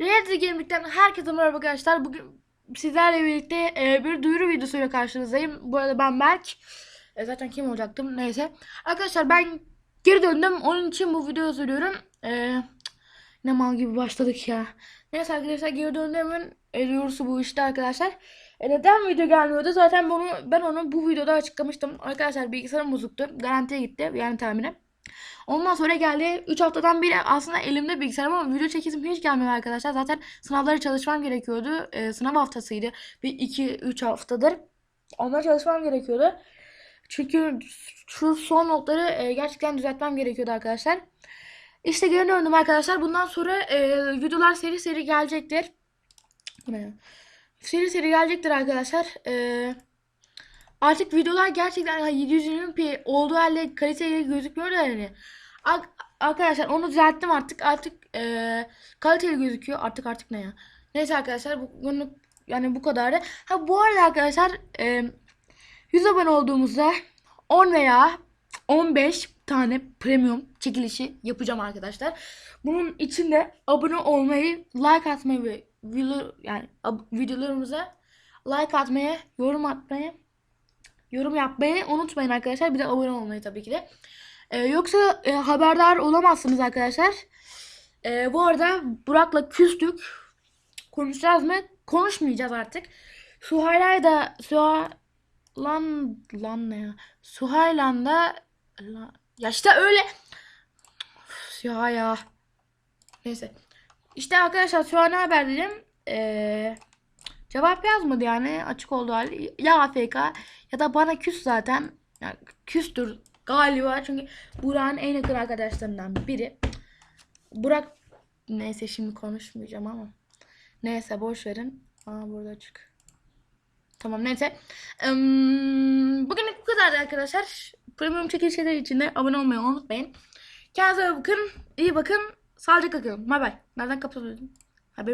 Reality Gaming'den herkese merhaba arkadaşlar. Bugün sizlerle birlikte e, bir duyuru videosuyla karşınızdayım. Bu arada ben Berk. E, zaten kim olacaktım? Neyse. Arkadaşlar ben geri döndüm. Onun için bu videoyu hazırlıyorum. E, ne mal gibi başladık ya. Neyse arkadaşlar geri döndüğümün e, duyurusu bu işte arkadaşlar. E, neden video gelmiyordu? Zaten bunu ben onu bu videoda açıklamıştım. Arkadaşlar bilgisayarım bozuktu. Garantiye gitti. Yani tahminen. Ondan sonra geldi 3 haftadan beri aslında elimde bilgisayarım ama video çekisim hiç gelmiyor arkadaşlar. Zaten sınavlara çalışmam gerekiyordu. Ee, sınav haftasıydı. Bir 2-3 haftadır. Onlara çalışmam gerekiyordu. Çünkü şu son notları e, gerçekten düzeltmem gerekiyordu arkadaşlar. İşte geri döndüm arkadaşlar. Bundan sonra e, videolar seri seri gelecektir. Seri seri gelecektir arkadaşlar. Eee Artık videolar gerçekten 720p olduğu halde kaliteli gözükmüyor da yani. Ar- Arkadaşlar onu düzelttim artık. Artık eee, kaliteli gözüküyor. Artık artık ne ya? Neyse arkadaşlar bu bunu yani bu kadardı. Ha bu arada arkadaşlar eee 100 abone olduğumuzda 10 veya 15 tane premium çekilişi yapacağım arkadaşlar. Bunun için de abone olmayı, like atmayı ve yani videolarımıza like atmayı, yorum atmayı Yorum yapmayı unutmayın arkadaşlar. Bir de abone olmayı tabii ki de. Ee, yoksa e, haberdar olamazsınız arkadaşlar. Ee, bu arada Burak'la küstük. Konuşacağız mı? Konuşmayacağız artık. Suhayla'yı da Suhaylan lan ne ya? Suhaylan'da La- ya işte öyle ya ya. Neyse. İşte arkadaşlar şu an haber dedim. Ee, Cevap yazmadı yani açık olduğu halde. Ya AFK ya da bana küs zaten. Yani küstür galiba çünkü Burak'ın en yakın arkadaşlarından biri. Burak neyse şimdi konuşmayacağım ama. Neyse boş verin. Aa burada açık. Tamam neyse. Bugünlük bu kadardı arkadaşlar. Premium çekilişleri için abone olmayı unutmayın. Kendinize bakın. iyi bakın. Sağlıcakla kalın. Bay bay. Nereden kapatıyordum?